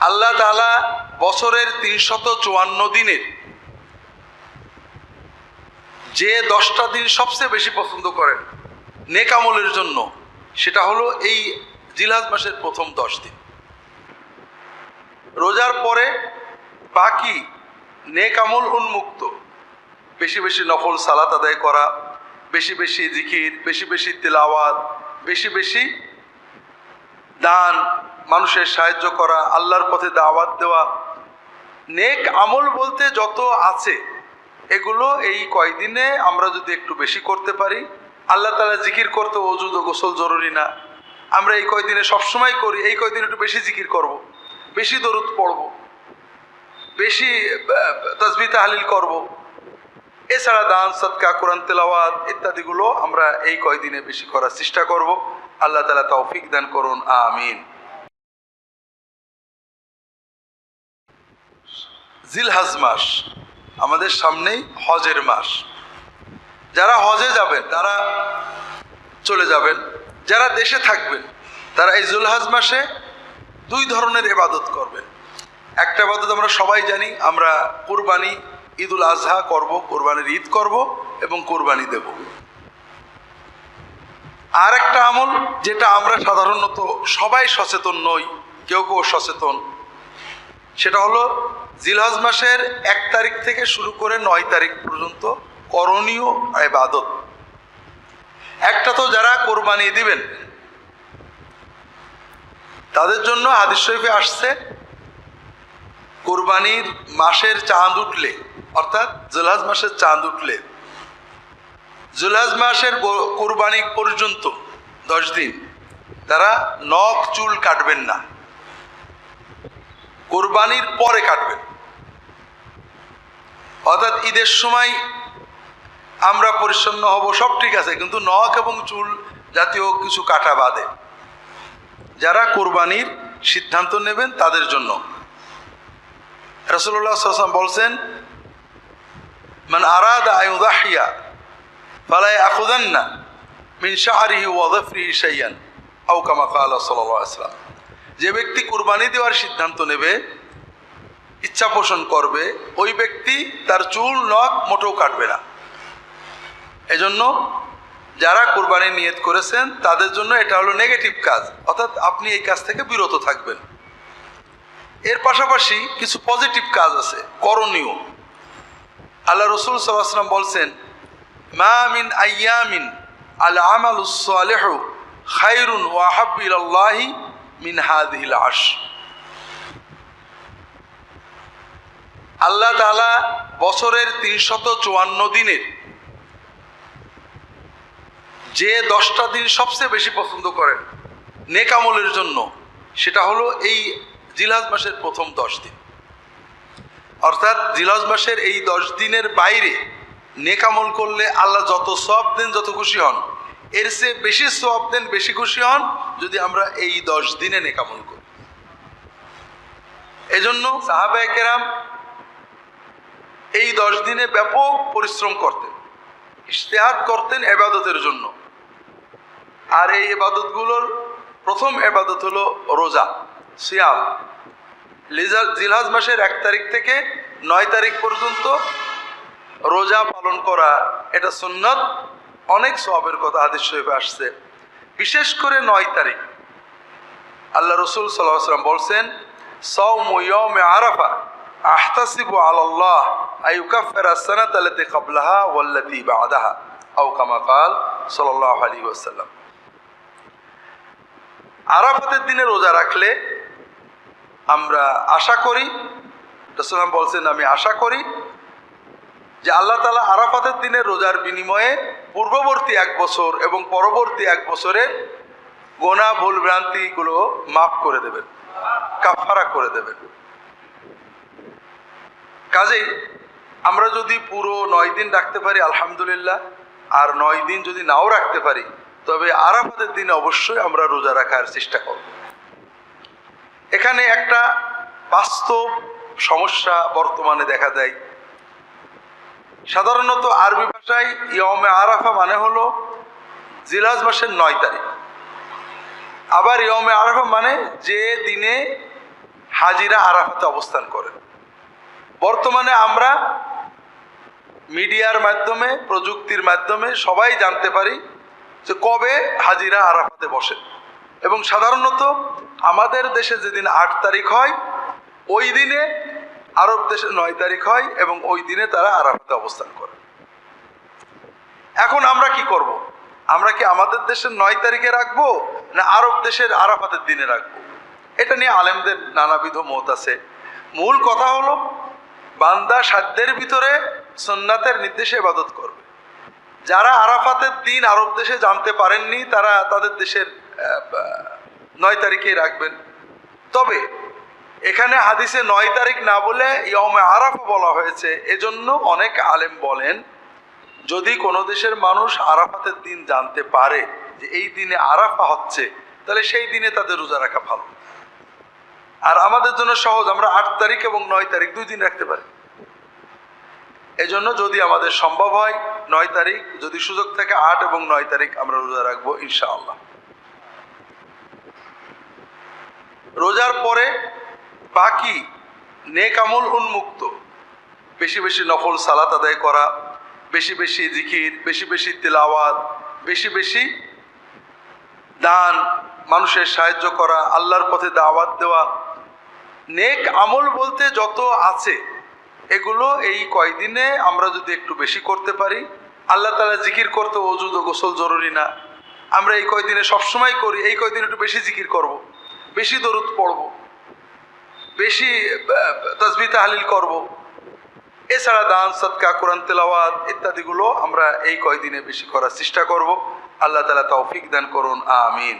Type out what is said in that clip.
আল্লাহ তালা বছরের তিনশত চুয়ান্ন দিনের যে দশটা দিন সবচেয়ে বেশি পছন্দ করেন নেকামলের জন্য, সেটা হলো এই জিলহাজ মাসের প্রথম দশ দিন। রোজার পরে বাকি নেকামল উন্মুক্ত। বেশি বেশি নফল সালাত আদায় করা, বেশি বেশি জিকির, বেশি বেশি তেলাওয়াত, বেশি বেশি দান, মানুষের সাহায্য করা, আল্লাহর পথে দাওয়াত দেওয়া, নেক আমল বলতে যত আছে, এগুলো এই কয়দিনে আমরা যদি একটু বেশি করতে পারি, আল্লাহ তালা জিকির করতে অজুদ ও গোসল জরুরি না আমরা এই কয়দিনে সবসময় করি, এই কয়দিন একটু বেশি জিকির করব। বেশি দরুদ পড়ব, বেশি তসবি তাহলিল করব। এছাড়া দান, সৎকা, কোরআন, তেলাওয়াত ইত্যাদিগুলো আমরা এই কয়দিনে বেশি করার চেষ্টা করব। আল্লাহ তালা তৌফিক দান করুন, আমিন। জিলহাজ মাস আমাদের সামনেই হজের মাস। যারা হজে যাবেন, তারা চলে যাবেন। যারা দেশে থাকবেন, তারা এই জুলহাজ মাসে দুই ধরনের এবাদত করবেন। একটা আবাদত আমরা সবাই জানি, আমরা কোরবানি ঈদুল আজহা করব, কোরবানির ঈদ করব এবং কোরবানি দেব। আর একটা আমল যেটা আমরা সাধারণত সবাই সচেতন নই, কেউ কেউ সচেতন, সেটা হলো জিলহজ মাসের এক তারিখ থেকে শুরু করে নয় তারিখ পর্যন্ত করণীয় এবাদত একটা তো যারা কোরবানি দিবেন, তাদের জন্য হাদিস শরীফে আসছে, কোরবানির মাসের চাঁদ উঠলে অর্থাৎ জুলহাজ মাসের চাঁদ উঠলে। জুলহাজ মাসের কোরবানি পর্যন্ত দশ দিন। তারা নখ, চুল কাটবেন না। কোরবানির পরে কাটবেন। অর্থাৎ ঈদের সময় আমরা পরিচ্ছন্ন হব, সব ঠিক আছে, কিন্তু নখ এবং চুল জাতীয় কিছু কাটা বাদে। যারা কোরবানির সিদ্ধান্ত নেবেন তাদের জন্য। রসুল্লাহ সাল্লাম বলছেন মান আরাদ আয়ুদাহিয়া ফালাই আখুদান্না মিন শাহরিহি ওয়াদফরিহি শাইয়ান আও কামা কালা সাল্লাল্লাহু আলাইহি ওয়াসাল্লাম যে ব্যক্তি কুরবানি দেওয়ার সিদ্ধান্ত নেবে, ইচ্ছা পোষণ করবে, ওই ব্যক্তি তার চুল, নখ মোটেও কাটবে না। এজন্য যারা কোরবানি নিয়ত করেছেন, তাদের জন্য এটা হলো নেগেটিভ কাজ। অর্থাৎ আপনি এই কাজ থেকে বিরত থাকবেন। এর পাশাপাশি কিছু পজিটিভ কাজ আছে, করণীয়। আল্লাহ রসুল সাল্লাম বলছেন, মা মিন আয়ামিন আল সালেহ খাইরুন ওয়াহাবিল আল্লাহি মিন হাদিল আশ আল্লাহ তালা বছরের তিনশত চুয়ান্ন দিনের যে দশটা দিন সবচেয়ে বেশি পছন্দ করেন নেকামলের জন্য, সেটা হলো এই জিলহাজ মাসের প্রথম দশ দিন। অর্থাৎ জিলহাজ মাসের এই দশ দিনের বাইরে নেকামল করলে আল্লাহ যত সব দেন, যত খুশি হন, এর চেয়ে বেশি সব দেন, বেশি খুশি হন যদি আমরা এই দশ দিনে নেকামল করি। এজন্য সাহাবায়ে কেরাম এই দশ দিনে ব্যাপক পরিশ্রম করতেন, ইশতেহাদ করতেন এবাদতের জন্য। আর এই এবাদতগুলোর প্রথম এবাদত হলো রোজা লিজা- জিলহাজ মাসের এক তারিখ থেকে নয় তারিখ পর্যন্ত রোজা পালন করা এটা সুন্নত। অনেক সবের কথা হাদিস শরীফে আসছে। বিশেষ করে নয় তারিখ। আল্লাহ রসুল সাল্লাম বলছেন সৌম আরাফা আহতাসিবু আল্লাহ আইউকাফের সানাত আলতি কাবলাহা ওয়াল্লাতি বাদাহা। আও কামা কাল সাল্লাহ আলী ওয়াসাল্লাম। আরাফাতের দিনে রোজা রাখলে আমরা আশা করি রসুলাম বলছেন, আমি আশা করি যে আল্লাহ তালা আরাফাতের দিনে রোজার বিনিময়ে পূর্ববর্তী এক বছর এবং পরবর্তী এক বছরের গোনা ভুল ভ্রান্তিগুলো মাফ করে দেবেন কাফারা করে দেবেন। কাজেই আমরা যদি পুরো নয় দিন রাখতে পারি, আলহামদুলিল্লাহ, আর নয় দিন যদি নাও রাখতে পারি, তবে আরাফাতের দিনে অবশ্যই আমরা রোজা রাখার চেষ্টা করব। এখানে একটা বাস্তব সমস্যা বর্তমানে দেখা দেয়। সাধারণত আরবি ভাষায় ইয়মে আরাফা মানে হলো জিলাজ মাসের নয় তারিখ। আবার ইয়মে আরাফা মানে যে দিনে হাজিরা আরাফাতে অবস্থান করেন। বর্তমানে আমরা মিডিয়ার মাধ্যমে, প্রযুক্তির মাধ্যমে সবাই জানতে পারি যে কবে হাজিরা আরাফাতে বসে এবং সাধারণত আমাদের দেশে যেদিন আট তারিখ হয়, ওই দিনে আরব দেশে নয় তারিখ হয় এবং ওই দিনে তারা আরাফাতে অবস্থান করে। এখন আমরা কি করব। আমরা কি আমাদের দেশের নয় তারিখে রাখব না আরব দেশের আরাফাতের দিনে রাখব? এটা নিয়ে আলেমদের নানাবিধ মত আছে। মূল কথা হলো, বান্দা সাধ্যের ভিতরে সন্ন্যাতের নির্দেশে ইবাদত করবে। যারা আরাফাতের দিন আরব দেশে জানতে পারেননি, তারা তাদের দেশের নয় তারিখেই রাখবেন। তবে এখানে হাদিসে নয় তারিখ না বলে ইয়মে আরাফা বলা হয়েছে। এজন্য অনেক আলেম বলেন, যদি কোনো দেশের মানুষ আরাফাতের দিন জানতে পারে যে এই দিনে আরাফা হচ্ছে, তাহলে সেই দিনে তাদের রোজা রাখা ভালো। আর আমাদের জন্য সহজ, আমরা আট তারিখ এবং নয় তারিখ দুই দিন রাখতে পারি। এজন্য যদি আমাদের সম্ভব হয়, নয় তারিখ যদি সুযোগ থাকে, আট এবং নয় তারিখ আমরা রোজা রাখব ইনশাআল্লাহ। রোজার পরে বাকি নেক আমল উন্মুক্ত। বেশি বেশি নফল সালাত আদায় করা, বেশি বেশি জিকির, বেশি বেশি তেলাওয়াত, বেশি বেশি দান, মানুষের সাহায্য করা, আল্লাহর পথে দাওয়াত দেওয়া। নেক আমল বলতে যত আছে, এগুলো এই কয়দিনে আমরা যদি একটু বেশি করতে পারি, আল্লাহ তালা জিকির করতে অজুদ গোসল জরুরি না। আমরা এই কয়দিনে সবসময় করি, এই কয়দিন একটু বেশি জিকির করব। বেশি দরুদ পড়ব, বেশি তসবি তাহলিল করব। এছাড়া দান, সৎকা, কোরআন তেলাওয়াত ইত্যাদিগুলো আমরা এই কয়দিনে বেশি করার চেষ্টা করব আল্লাহ তালা তৌফিক দান করুন, আমিন